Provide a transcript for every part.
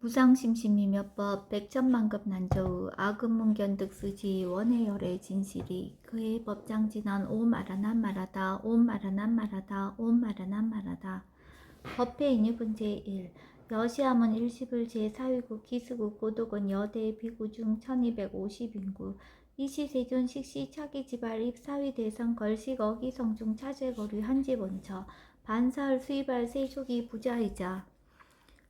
무상심심이 몇법 백천만급 난저우 아금문견득수지 원해열의 진실이 그의 법장진한 옴마라난 마라다 옴마라난 마라다 옴마라난 마라다. 법회 인유분 제1 여시함은 일십을 제4위국 기수국 고독은 여대 비구중 1250인구. 이시세존 식시 차기 지발 입사위 대상 걸식 어기성중 차제거류 한지본처 반사을 수입할 세족이 부자이자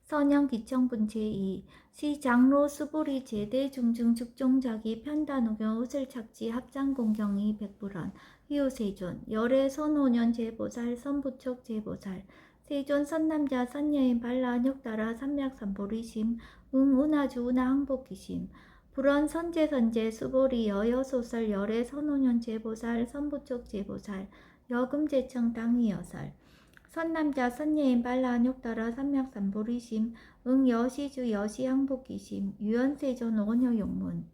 선영 기청 분 제2 시 장로 수보리 제대 중중 죽종자기 편단우경 의슬 착지 합장 공경이 백불원 희우세존 열애 선오년 제보살 선부촉 제보살. 세존 선남자 선여인 발라 안욕따라 삼약삼보리심 응운하주 운하 항복기심. 불원 선제 선제 수보리 여여 소설 열애 선오년 제보살 선부촉 제보살. 여금제청 당이여살 선남자 선예인 발라 안욕따라 삼약삼보리심 응여시주 여시항복기심 유연세전 원효용문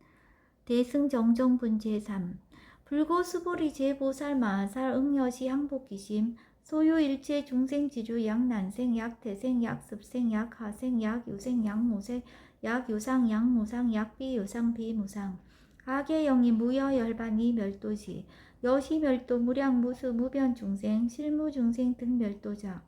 대승정정분 제3 불고수보리 제보살 마살 응여시 항복기심 소유일체 중생지주 약난생 약태생 약습생 약하생 약유생 약무생 약유상 약무상 약비유상 비무상. 악의 영이 무여열반이 멸도시 여시멸도 무량무수 무변중생 실무중생 등 멸도자.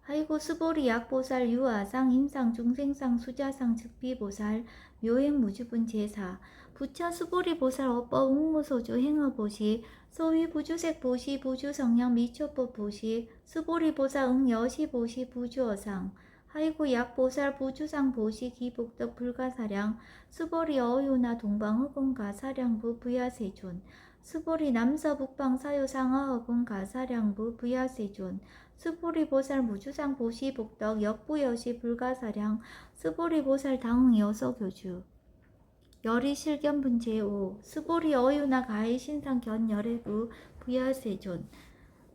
하이고 수보리 약보살 유아상 임상 중생상 수자상 즉비보살 묘행무주분 제사. 부처 수보리 보살 어법 웅무소주 행어보시 소위 부주색 보시 부주성량 미초법 보시 수보리 보살 응여시 보시 부주어상 하이고 약보살 부주상 보시 기복덕 불가사량 수보리 어유나 동방흑공 가 사량부 부야세존 수보리 남서 북방 사유상하허군 가사량부 부야세존 수보리 보살 무주상 보시 복덕 역부여시 불가사량 수보리 보살 당응 여서교주. 열이 실견 분 제 5 수보리 어유나 가해 신상 견 열애부 부야세존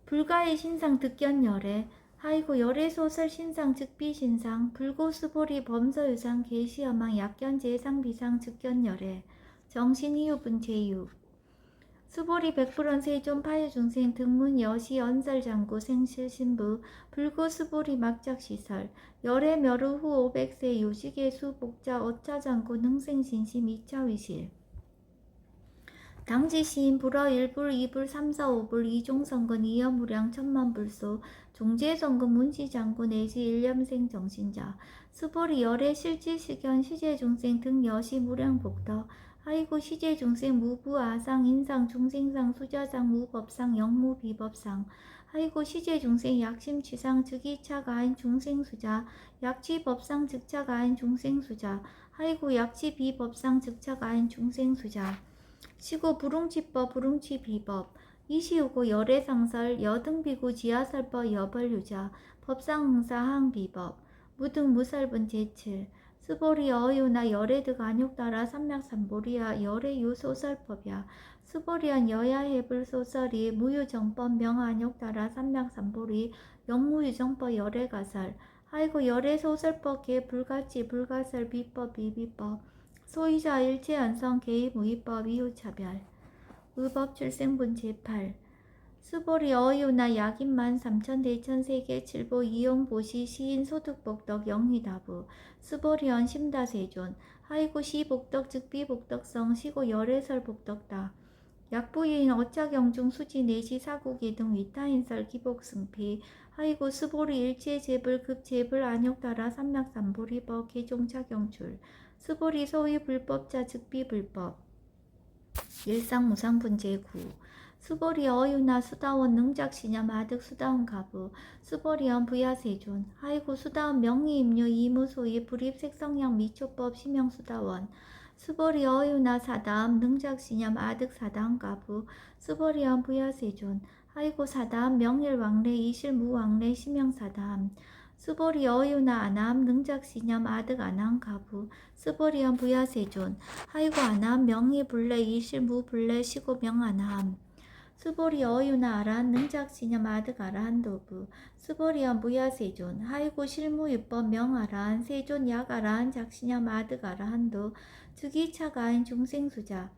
불가의 신상 득견 열애 하이고 열애 소설 신상 즉비 신상 불고 수보리 범서유상 계시여망 약견 제상 비상 즉견 열애 정신 이유분 제6 수보리 백불원 세존 파유중생 등문 여시 연설장구 생실신부 불고 수보리 막작시설 열애 멸후 후 500세 요식의 복자 어차장구 능생신심 이차위실 당지시인 불어 1불 2불 3 4 5불 이종성근 이여무량 천만불소 종제성근 문시장구 내시 일념생 정신자 수보리 열애 실지시견 시제중생 등 여시 무량복덕 하이고 시제 중생 무부 아상 인상 중생상 수자상 무법상 영무 비법상 하이고 시제 중생 약심 취상 즉이차 가인 중생 수자 약취 법상 즉차 가인 중생 수자 하이고 약취 비법상 즉차 가인 중생 수자 시고 부릉치법 부릉치 비법 이시우고 열애상설 여등비구 지하설법 여벌유자 법상응사 항비법 무등 무설분 제7 스보리 어유나 열애득 안욕따라 삼맥삼보리야 열애유 소설법이야. 스보리안 여야해불 소설이 무유정법 명안욕따라 삼맥삼보리 영무유정법 열애가설 하이고 열애 소설법 개 불가치 불가설 비법 비비법 소유자 일체 연성 개입 무위법 이유 차별. 의법 출생분 제8 수보리 어유나 약인만 삼천 대천 세계 칠보 이용 보시 시인 소득복덕 영희다부. 수보리언 심다세존. 하이고 시복덕 즉비 복덕성 시고 열애설 복덕다. 약부인 어차경중 수지 내시 사국이 등 위타인설 기복승피 하이고 수보리 일체 제불 급제불 안욕따라 삼맥삼보리법 개종차경출 수보리 소위 불법자 즉비 불법. 일상무상분 제9 수보리 어유나 수다원 능작시냐 마득 수다원 가부. 수보리언 부야세존. 하이고 수다원 명의임료 이무소이 불입색성량 미초법 심형수다원. 수보리 어유나 사다음 능작시냐 마득 사다음 가부. 수보리언 부야세존. 하이고 사다음 명일왕래 이실무왕래 심형사다 음 수보리 어유나 아남 능작 시념 아득 아남 가부. 수보리언 부야세존. 하이고 아남 명의불래 이실 무불래 시고 명 아남 수보리 어유나 아란 능작 시념 아득 아란 도부. 수보리언 무야세존. 하이고 실무 유법 명 아란 세존 약 아란 작시념 아득 아라한도. 즉이차가인 중생수자.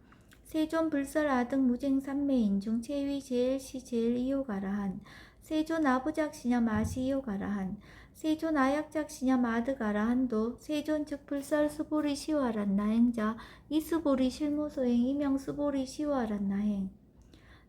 세존 불설 아득 무쟁 삼매 인 중 체위 제일 시 제일 이호가라한. 세존 아부작시냐 마시요 가라한 세존 아약작시냐 마드 가라 한도 세존 즉 불설 수보리 시와란 나행자 이수보리 실무소행 이명 수보리 시와란 나행.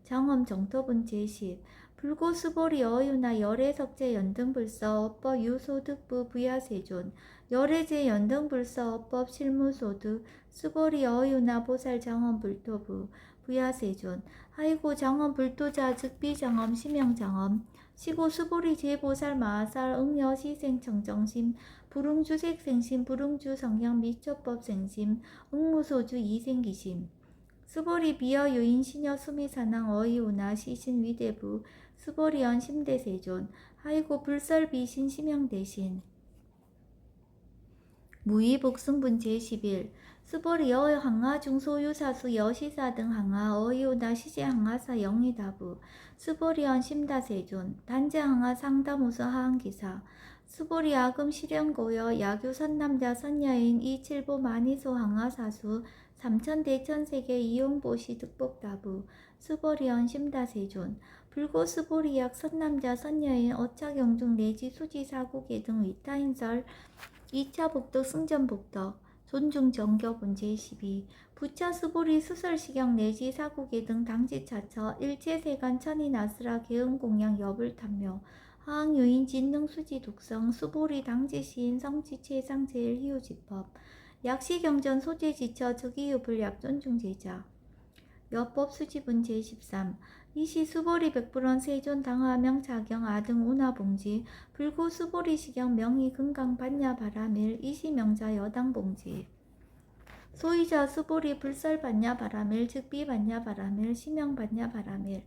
정엄 정토분 제10 불고 수보리 어유나 열애석제 연등불서 업법 유소득부 부야세존. 열애제 연등불서 업법 실무소득 수보리 어유나 보살 정엄 불토부 부야세존. 하이고 정엄 불도자 즉비정엄 심영정엄 시고 수보리 제보살 마살 응여 시생 청정심 불응주 색 생심 불응주 성향 미초법 생심 응무소주 이생기심. 수보리 비어 유인 시녀 수미사낭 어이우나 시신 위대부 수보리언 심대세존 하이고 불설 비신 심영 대신 무의 복승분 제11 수보리어 항하 중소유사수 여시사 등 항하 어이우나 시제 항하사 영이다부 수보리언 심다세존 단제 항하 상담우수 하항기사 수보리 아금 실현고여 야규 선남자 선여인 이칠보 마니소 항하사수 삼천대천세계 이용보시 득복다부 수보리언 심다세존 불고 수보리약 선남자 선여인 어차경중 내지 수지사국계 등 위타인설 2차 복덕 승전 복덕 존중 정교본 제12 부차 수보리 수설 시경 내지 사국계 등 당지차처 일체 세간 천이 나스라 계음공양 여불 탐묘 하항유인 진능 수지 독성 수보리 당지 시인 성지 최상 제일 희우 지법 약시 경전 소재 지처 즉이유 불약 존중 제자. 여법 수지분 제13 이시 수보리 백불원 세존 당하명 자경 아등 운하 봉지 불고 수보리 시경 명의 금강 반야 바라밀 이시 명자 여당 봉지. 소이자 수보리 불설 반야 바라밀 즉비 반야 바라밀 시명 반야 바라밀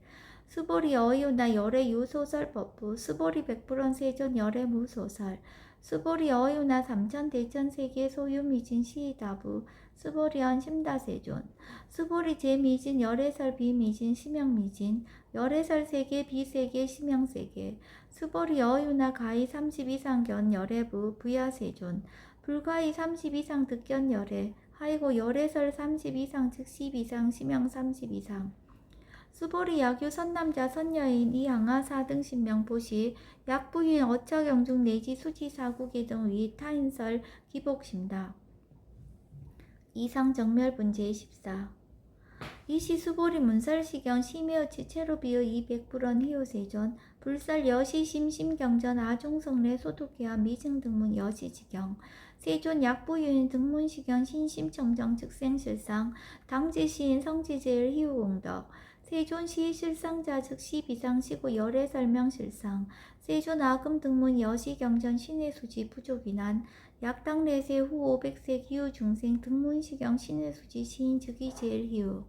수보리 어이우나 열애 유소설 법부 수보리 백불원 세존 열애 무소설 수보리 어유나 삼천 대천 세계 소유 미진 시다부 수보리언 심다세존 수보리 제미진 열애설 비미진 심영미진 열애설 세계 비세계 심영세계 수보리 어유나 가히 30 이상 견 열애부 부야세존 불가히 30 이상 득견 열애 하이고 열애설 30 이상 즉10 이상 심영 30 이상 수보리 야규 선남자 선여인 이항하 사등 신명 보시 약부인 어처경중 내지 수지사국의 등위 타인설 기복심다. 이상 정멸 분 제 14 이시 수보리 문설시경 심여치 체로비어 200불원 희요세전 불살 여시 심 심경전 아종성례 소독기와 미증등문 여시지경. 세존 약부유인 등문시경 신심청정 즉생실상 당지시인 성지제일 희우공덕 세존시 실상자 즉시 비상시고 열애 설명 실상 세존 아금 등문 여시 경전 신의 수지 부족이난 약당 내세 후 500세 기후 중생 등문 시경 신의 수지 시인 즉이 제일 희우.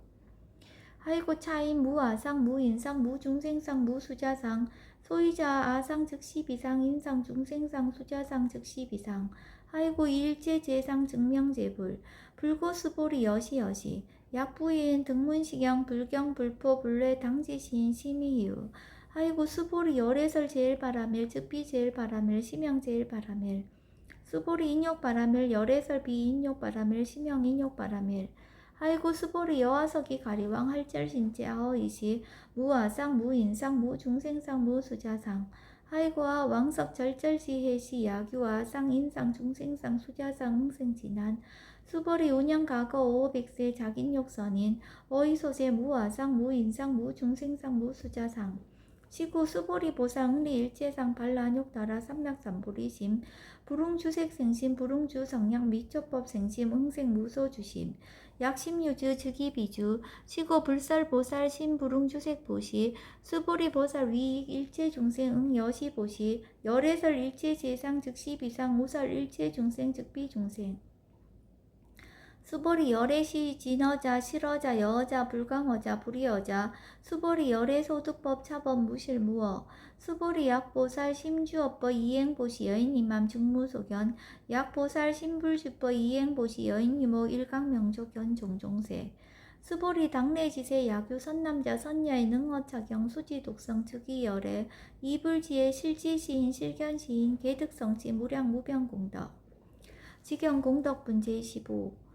하이고 차인 무아상 무인상 무중생상 무수자상 소이자 아상 즉시 비상 인상 중생상 수자상 즉시 비상. 하이고 일제 제상 증명제불 불고수보리 여시여시 약부인 등문시경 불경 불포 불례 당지시인 심의유. 하이고 수보리 열애설 제일 바라밀 즉비 제일 바라밀 심영 제일 바라밀 수보리 인욕 바라밀 열애설 비인욕 바라밀 심영 인욕 바라밀 하이고 수보리 여화석이 가리왕 할절신제 아어이시. 무아상 무인상 무중생상 무수자상. 하이고와 왕석 절절시 해시 야규와 쌍인상 중생상 수자상 흥생진한 수벌이 운영 과거 500세 자긴욕선인 어이소세 무아상 무인상 무중생상 무수자상. 시구 수보리 보상 응리 일체상 반란욕 따라 삼락삼보리심. 불웅주색 생심 불웅주 성량 미초법 생심 응생 무소 주심. 약심유주 즉이비주. 시고 불살 보살 신불웅주색 보시. 수보리 보살 위 일체 중생 응 여시 보시. 열애설 일체 제상 즉시 비상 우설 일체 중생 즉비 중생 수보리 열애시 진어자 실어자 여자 불강어자 불이어자 수보리 열애 소득법 차법 무실 무어 수보리 약보살 심주업법 이행보시 여인이맘 중무소견 약보살 신불주법 이행보시 여인이모 일강명조견 종종세 수보리 당내지세 야규 선남자 선야의 능어차경 수지 독성 즉이열애 이불지의 실지시인 실견시인 개득성치 무량 무병공덕 지경공덕 분 제 15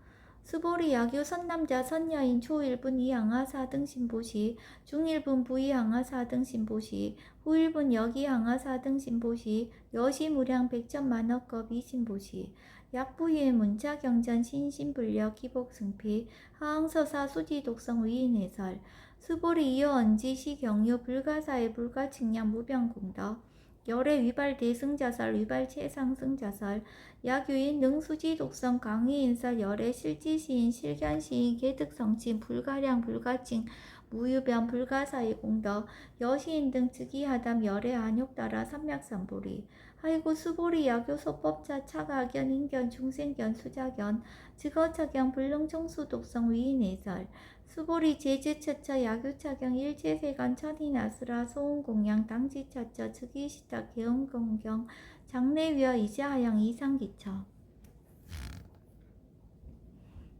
수보리 야교 선남자 선여인 초1분 이항하 4등 신보시 중1분 부이항하 4등 신보시 후1분 여기항하 4등 신보시 여시 무량 백천만억겁 이 신보시 약부의 문자 경전 신신불력 기복승피 하항서사 수지 독성 위인 해설 수보리 이어 언지 시 경유 불가사의 불가측량 무병공덕 열의 위발 대승자설 위발 최상승자설 야교인 능수지 독성 강의인설 열의 실지시인 실견시인 개득성친 불가량 불가칭 무유변 불가사의 공덕 여시인 등 즉위하담 열의 안욕따라 삼맥삼보리 하이고 수보리 야교 소법자 차가견 인견 중생견 수자견 즉어차경 불능청수 독성 위인해설 수보리 제주처처 야교차경 일제세간 천인아스라 소음공양 당지처처 즉위시타 개음공경 장례위어 이자하양 이상기처.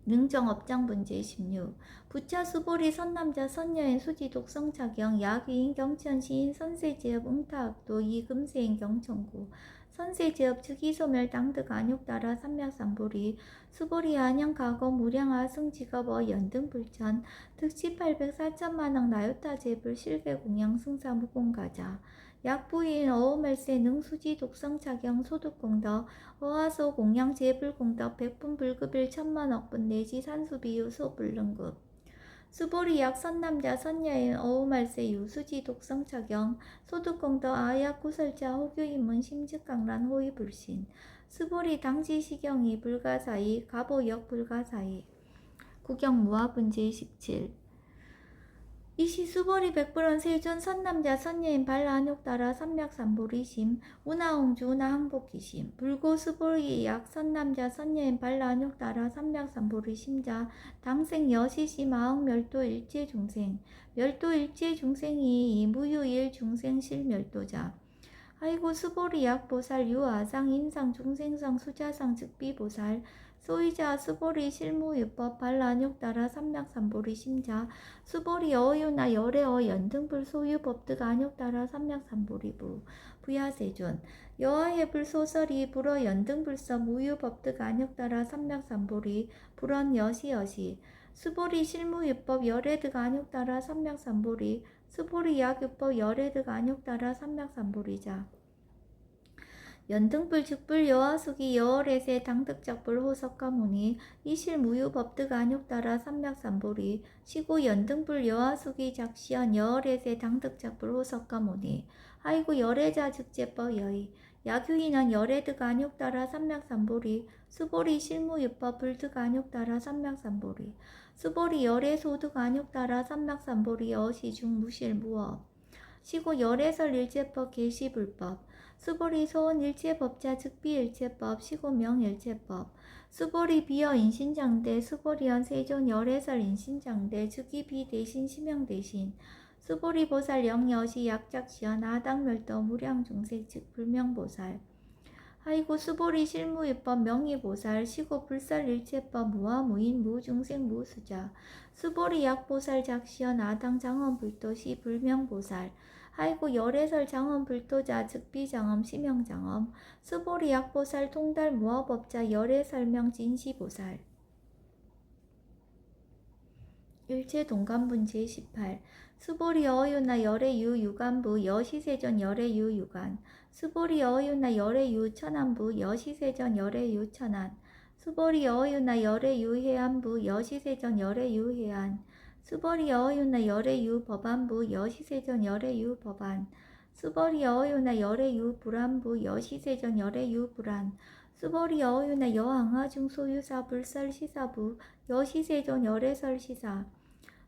능정업장분 제 16 부차 수보리 선남자 선여인 수지 독성차경 야기인 경천 시인 선세제업 응타학도 이금세인 경천구 선세제업 즉위소멸 당득 안욕따라 삼맥삼보리 수보리 안양 가거 무량하 승직업어 연등불천 득시 800 4천만억 나요타 제불 실개공양 승사 무공가자. 약부인 어오멜세 능수지 독성차경 소득공덕 어하소 공양 제불공덕 백분 불급일 천만억분 내지 산수비유 소불능급 수보리 약 선남자 선여인 어우말세 유수지 독성차경 소득공덕 아약 구설자 호교인문 심직강란 호위불신 수보리 당지시경이 불가사이 가보역 불가사이 구경 무화분제 17 이시 수보리 백불원 세존 선남자 선여인 발라한욕 따라 삼맥삼보리심 운하홍주 운하항복기심. 불고 수보리 약 선남자 선여인 발라한욕 따라 삼맥삼보리심자. 당생 여시시 마흥 멸도 일체 중생. 멸도 일체 중생이 이 무유일 중생 실 멸도자 아이고 수보리 약 보살 유아상 인상 중생상 수자상 즉비 보살. 소이자 수보리 실무유법 발란육 따라 삼맥삼보리 심자. 수보리 어유나 열애어 연등불 소유법득 안육 따라 삼맥삼보리부. 부야세존. 여하해불 소설이 불어 연등불서 무유법득 안육 따라 삼맥삼보리. 불언 여시여시. 수보리 실무유법 열애득 안육 따라 삼맥삼보리 수보리 약유법 열애득 안육 따라 삼맥삼보리자 연등불 즉불 여하숙이 여월에세 당득작불 호석가무니 이실 무유법득 안욕따라 삼맥삼보리 시고 연등불 여하숙이 작시연 여월에세 당득작불 호석가무니 아이고 열애자 즉제법 여의 야규인한 열애득 안욕따라 삼맥삼보리 수보리 실무유법 불득 안욕따라 삼맥삼보리 수보리 열애소득 안욕 따라 삼맥삼보리 여 시중 무실 무업. 시고 열애설 일제법 개시불법. 수보리 소원 일체법자 즉비 일체법 시고 명 일체법. 수보리 비어 인신장대 수보리연 세존 열애설 인신장대 즉위비 대신 시명 대신. 수보리 보살 영여시 약작시연 아당멸도 무량중색 즉 불명보살 아이고 수보리 실무유법 명의보살 시고 불설 일체법 무화무인 무중생 무수자. 수보리 약보살 작시연 아당 장원불도시 불명보살. 아이고 열애설 장엄 불도자 즉비장엄 심형장엄. 수보리 약보살 통달 무화법자 열애설명 진시보살. 일체 동간분 제18 수보리 어유나 열애유 유간부 여시세전 열애유 유간 수보리 어유나 열애유 천안부 여시세전 열애유 천안. 수보리 어유나 열애유 해안부 여시세전 열애유 해안. 수벌이 어유나 열애유 법안부 여시세전 열애유 법안. 수벌이 어유나 열애유 불안부 여시세전 열애유 불안. 수벌이 어유나 여항하 중 소유사 불설 시사부 여시세전 열애설 시사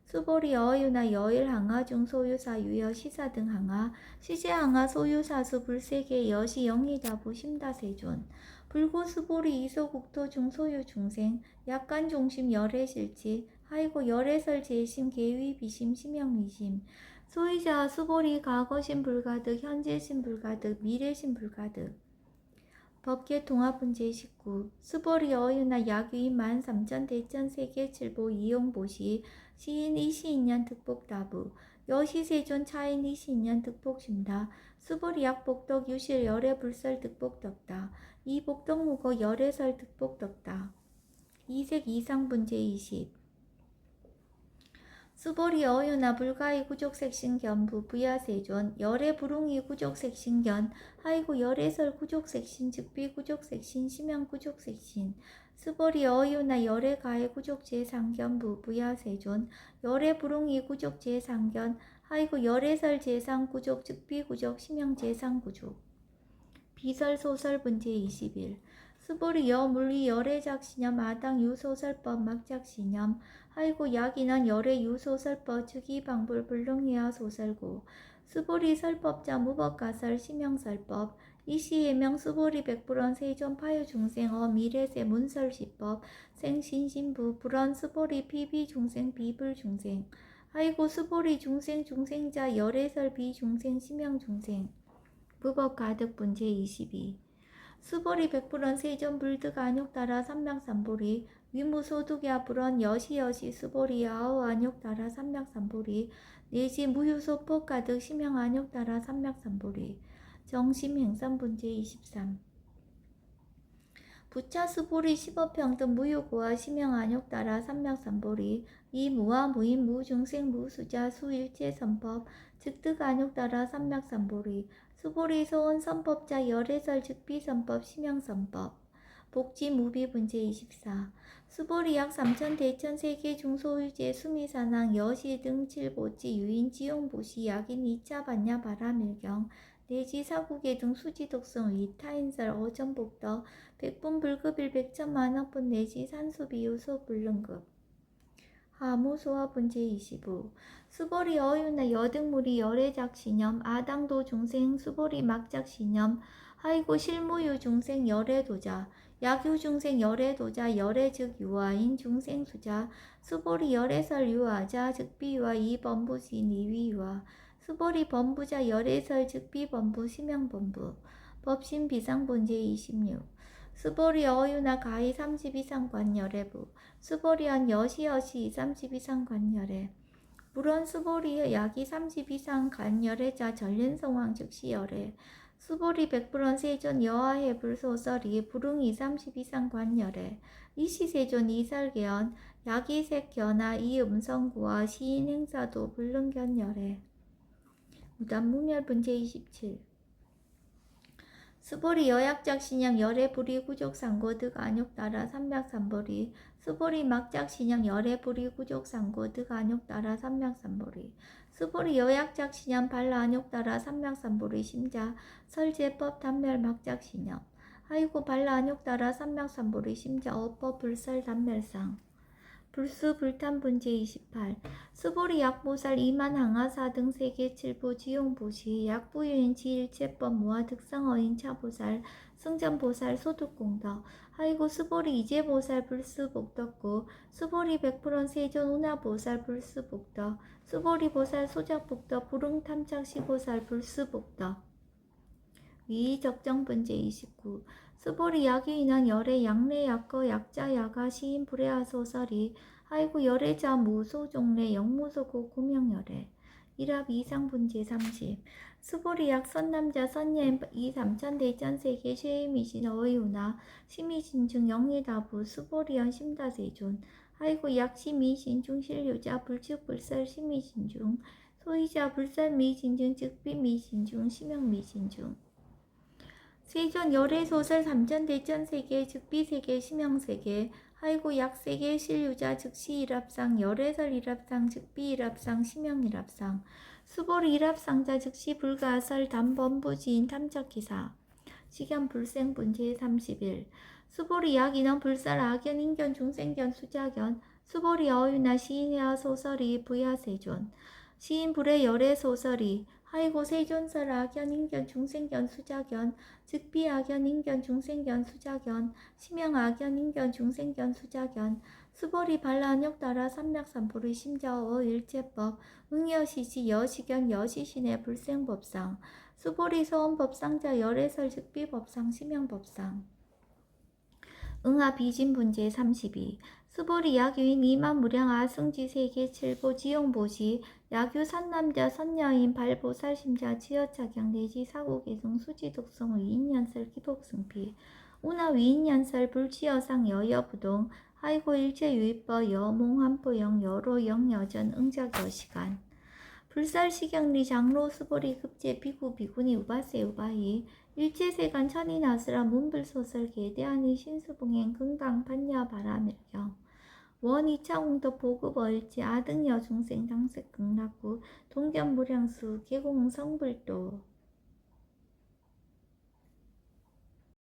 수벌이 어유나 여일 항하중 소유사 유여 시사 등 항하 시제 항하 소유사수 불세계 여시 영희다부 심다 세존. 불고 수보리 이소국토 중소유 중생 약간 중심 열애 실지 아이고 열애설 제심 계위 비심 심형 미심. 소이자 수보리 과거심 불가득 현재심 불가득 미래심 불가득 법계 통합분 제19 수보리 어유나 야규인 만 삼천 대천 세계 칠보 이용보시 시인 이시인년 득복다부 여시세존 차인 이시인년 득복심다 수보리 약 복덕 유실 열애 불설 득복덕다 이 복덕무고 열애설 득복덕다. 이색 이상분 제 20 수보리 어유나 불가이 구족색신 견 부 부야세존 열의 부릉이 구족색신 견 하이고 열애설 구족색신 즉비 구족색신 심양 구족색신. 수보리 어유나 열의 가해 구족제 상견 부 부야세존 열의 부릉이 구족제 상견 하이고 열애설 제상 구족 즉비 구족 심양 제상 구족. 비설 소설 분제 21 수보리 여 물리 열의 작신염 아당 유소설법 막작신염 하이고 약이난 열의 유소설법 즉이 방불 불능이야 소설고. 수보리 설법자 무법가설 심형설법. 이시예명 수보리 백불원 세존 파유 중생어 미래세 문설시법. 생신신부 불원 수보리 피비 중생 비불 중생. 하이고 수보리 중생 중생자 열애설 비중생 심형 중생. 무법 가득 분제 22 수보리 백불원 세존 불득 안욕 따라 삼명삼보리 위무소득야 불원 여시여시 수보리 아우 안욕 따라 삼명삼보리 내지 무유소폭 가득 심형 안욕 따라 삼명삼보리 정심행선분제 23 부차 수보리 15평등 무유고와 심형 안욕 따라 삼명삼보리 이 무와 무인 무중생 무수자 수일체 선법 즉득 안욕 따라 삼명삼보리 수보리 소원 선법자 열애설 즉비 선법 심형 선법. 복지 무비 분제 24 수보리 약 3천 대천 세계 중소유제 수미사낭 여시 등 칠보지 유인 지용보시 약인 2차 반야 바라밀경 내지 사국의 등 수지 독성 위 타인설 어전복덕 백분 불급일 백천만억분 내지 산수비유소 불능급 하무소화 분제 25 수보리 어유나 여등물이 열애작신염 아당도 중생 수보리 막작신염 하이고 실무유 중생 열애도자 약유 중생 열애도자 열애즉 유아인 중생 수자 수보리 열애설 유아자 즉비유아 이범부시 니위유아 수보리 범부자 열애설 즉비범부 심양범부. 법신 비상분제 26 수보리 어유나 가히 30 이상 관열애부 수보리한 여시여시 30 이상 관열애. 물론 수보리의 약이 30 이상 간열애자 전륜성황 즉시 열애. 수보리 백불원 세존 여하해 불소설이 불응이 30 이상 관열애. 이시세존 이설계연 약이색 견하 이음성구와 시인 행사도 불능견열애. 무단 무멸 분제 27 수보리 여약작 신양 열애 불이 구족 상고 득 안욕 따라 삼맥삼보리. 수보리 막작 신양 열애 불이 구족 상고 득 안욕 따라 삼맥삼보리. 수보리 여약작 신양 발라 안욕 따라 삼맥삼보리 심자 설제법 단멸 막작 신양. 하이고 발라 안욕 따라 삼맥삼보리 심자 어법 불설 단멸상 불수 불탄 분제 28 수보리 약보살 이만 항아사 등 세계 칠보 지용보시 약부유인 지일체법 무아 득성어인 차보살 승전보살 소득공덕. 하이고 수보리 이제보살 불수복덕고 수보리 백불원 세존 운하보살 불수복덕 수보리 보살 소작복덕 부릉탐착시보살 불수복덕. 위적정분제 29 수보리 약유인한 열의 약내 약거 약자 야가 시인 불해하 소설이 하이고 열애자 무소종래 영무소고 고명열애 일합 이상분제 30 수보리 약 선남자 선녀인 이 삼천 대천 세계 쉐이미신 어이우나. 시미신중 영예다부 수보리연 심다세존 하이고 약 시미신 중 실유자 불측 불설 시미신 중 소이자 불설 미신 중 즉비 미신 중 심형 미신 중 세존 열애소설 삼천대천세계 즉비세계 심형세계 하이고 약세계 실유자 즉시 일합상 열애설 일합상 즉비 일합상 심형 일합상 수보리 일합상자 즉시 불가설 담범부지인 탐척기사. 시견 불생 분 제 31 수보리 약인원 불살 악연 인견 중생견 수자견 수보리 어유나 시인의 소설이 부야세존. 시인 불의 열애 소설이 하이고 세존설 악연 인견 중생견 수자견 즉비 악연 인견 중생견 수자견 심형 악연 인견 중생견 수자견 수보리 발라안욕 따라 삼맥삼보리 심자어 일체법 응여시시 여시견 여시신의 불생법상 수보리 소원법상자 열애설 즉비법상 심형법상. 응하 비진분제 32 수보리 약유인 이만 무량 아 승지 세계 칠보 지용보시 약유 산남자 선녀인 발보살심자 지어차경 내지 사고개성 수지독성 위인연설 기복승피. 우나 위인연설 불치여상 여여부동 하이고 일체 유입버 여몽 한포영 여로 영 여전 응작 여시간. 불살시경리 장로 수보리 급제 비구 비구니 우바세 우바이 일체세간 천이나스라 문불소설 계대하니 신수봉행 금강 판야 바라밀경 원이차공도 보급얼지 아등여 중생 당색 극락구 동견무량수 계공 성불도